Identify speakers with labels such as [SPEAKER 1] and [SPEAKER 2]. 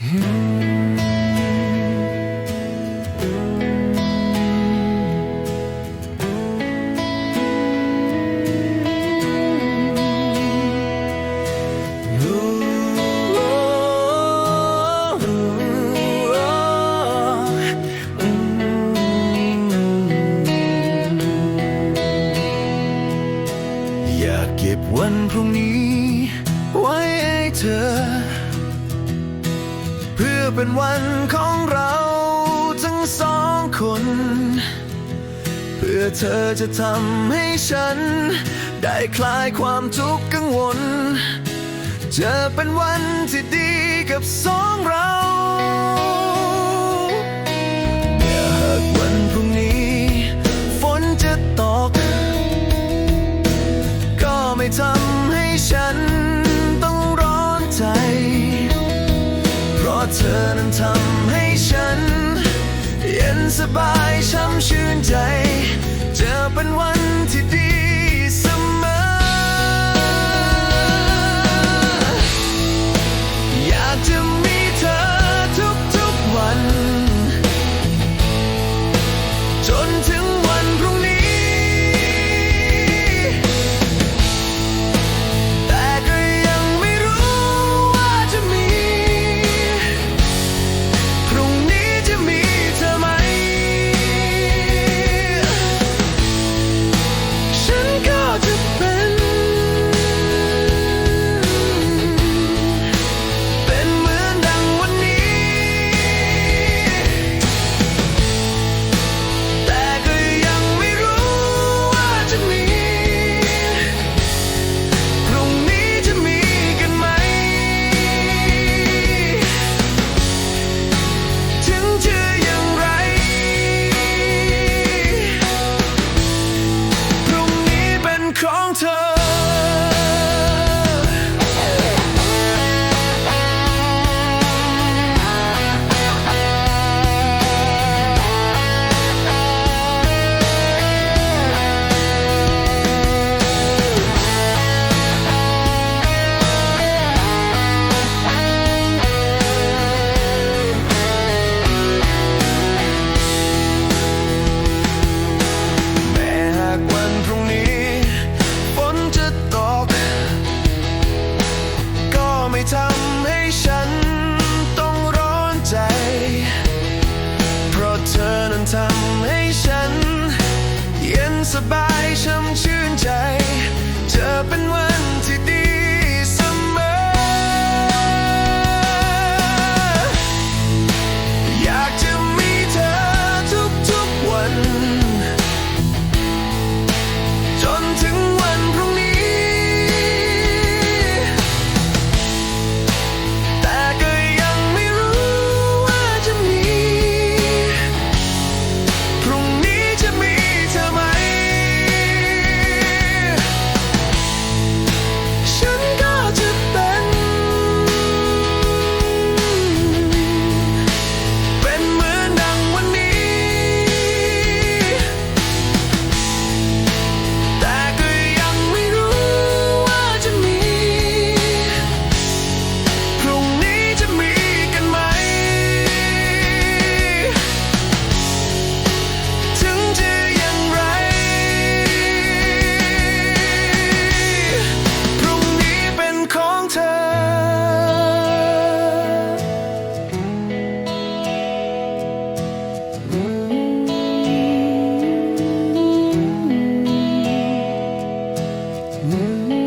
[SPEAKER 1] อยากเก็บวันพรุ่งนี้ไว้ให้เธอ เพื่อเป็นวันของเราทั้งสองคน เพื่อเธอจะทำให้ฉัน ได้คลายความทุกข์กังวล จะเป็นวันที่ดีกับสองเรา เธอนั้นทำให้ฉัน เย็นสบายช่ำชื่น time. Mm-hmm.